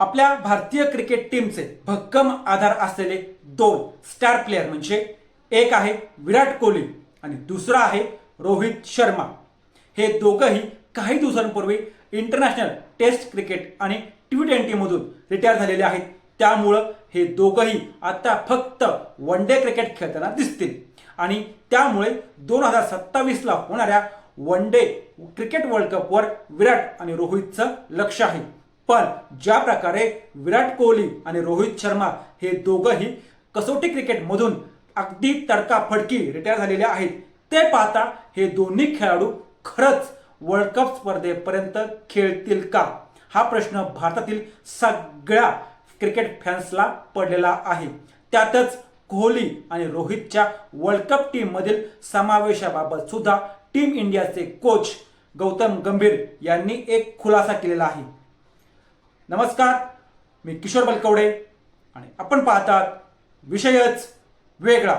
आपल्या भारतीय क्रिकेट टीमचे भक्कम आधार असलेले दोन स्टार प्लेअर म्हणजे एक आहे विराट कोहली आणि दुसरा आहे रोहित शर्मा. हे दोघंही काही दिवसांपूर्वी इंटरनॅशनल टेस्ट क्रिकेट आणि टी ट्वेंटीमधून रिटायर झालेले आहेत. त्यामुळं हे दोघंही आता फक्त वन डे क्रिकेट खेळताना दिसतील. आणि त्यामुळे दोन हजार सत्तावीसला होणाऱ्या वन डे क्रिकेट वर्ल्ड कपवर विराट आणि रोहितचं लक्ष आहे. पण ज्या प्रकारे विराट कोहली आणि रोहित शर्मा हे दोघंही कसोटी क्रिकेटमधून अगदी तडकाफडकी रिटायर झालेले आहेत ते पाहता हे दोन्ही खेळाडू खरंच वर्ल्ड कप स्पर्धेपर्यंत खेळतील का? हा प्रश्न भारतातील सगळ्या क्रिकेट फॅन्सला पडलेला आहे. त्यातच कोहली आणि रोहितच्या वर्ल्ड कप टीममधील समावेशाबाबत सुद्धा टीम इंडियाचे कोच गौतम गंभीर यांनी एक खुलासा केलेला आहे. नमस्कार मी किशोर बलकवडे आणि आपण पाहतात विषयच वेगळा.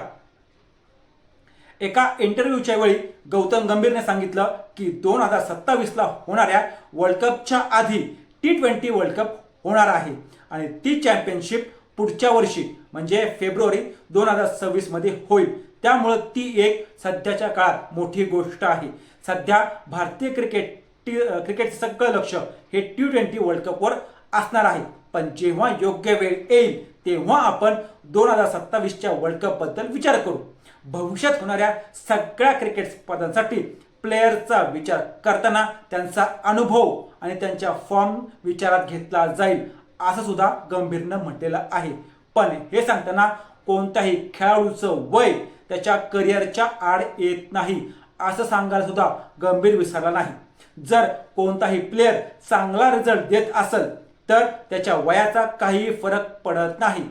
एका इंटरव्ह्यूच्या वेळी गौतम गंभीरने सांगितलं की दोन हजार सत्तावीसला होणाऱ्या वर्ल्ड कपच्या आधी टी ट्वेंटी वर्ल्ड कप होणार आहे आणि ती चॅम्पियनशिप पुढच्या वर्षी म्हणजे फेब्रुवारी दोन हजार सव्वीसमध्ये होईल. त्यामुळं ती एक सध्याच्या काळात मोठी गोष्ट आहे. सध्या भारतीय क्रिकेट टी क्रिकेटचं सगळं लक्ष हे टी ट्वेंटी वर्ल्ड कपवर असणार आहे. पण जेव्हा योग्य वेळ येईल तेव्हा आपण दोन हजार सत्तावीसच्या वर्ल्ड कपबद्दल विचार करू. भविष्यात होणाऱ्या सगळ्या क्रिकेट स्पर्धांसाठी प्लेयरचा विचार करताना त्यांचा अनुभव आणि त्यांच्या फॉर्म विचारात घेतला जाईल असं सुद्धा गंभीरनं म्हटलेलं आहे. पण हे सांगताना कोणत्याही खेळाडूचं वय त्याच्या करिअरच्या आड येत नाही असं सांगायला सुद्धा गंभीर विसरला नाही. जर कोणताही प्लेयर चांगला रिझल्ट देत असेल तर त्याच्या वयाचा काही फरक पडत नाही.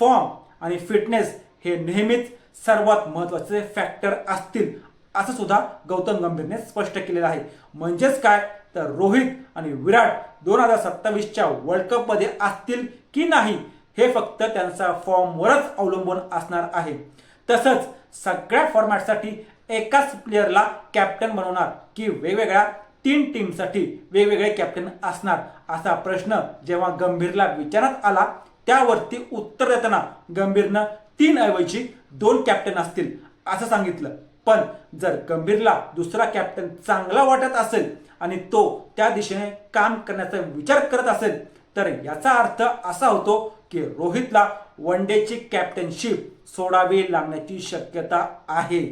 फॉर्म आणि फिटनेस हे नेहमीच सर्वात महत्त्वाचे फॅक्टर असतील असं सुद्धा गौतम गंभीरने स्पष्ट केलेलं आहे. म्हणजेच काय? तर रोहित आणि विराट दोन हजार सत्तावीसच्या वर्ल्ड कपमध्ये असतील की नाही हे फक्त त्यांचा फॉर्मवरच अवलंबून असणार आहे. तसंच सगळ्या फॉर्मॅटसाठी एकाच प्लेअरला कॅप्टन बनवणार की वेगवेगळ्या तीन टीमसाठी वेगवेगळे कॅप्टन असणार असा प्रश्न जेव्हा गंभीरला विचारात आला त्यावरती उत्तर देताना गंभीरनं तीन ऐवजी दोन कॅप्टन असतील असं सांगितलं. पण जर गंभीरला दुसरा कॅप्टन चांगला वाटत असेल आणि तो त्या दिशेने काम करण्याचा विचार करत असेल तर याचा अर्थ असा होतो की रोहितला वन डेची कॅप्टनशिप सोडावी लागण्याची शक्यता आहे.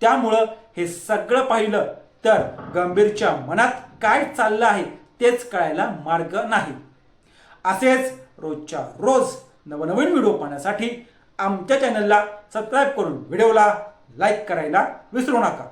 त्यामुळं हे सगळं पाहिलं तर गंभीरच्या मनात काय चाललं आहे तेच कळायला मार्ग नाही. असेच रोजच्या रोज नवनवीन व्हिडिओ पाहण्यासाठी आमच्या चॅनलला सबस्क्राईब करून व्हिडिओला लाईक करायला विसरू नका.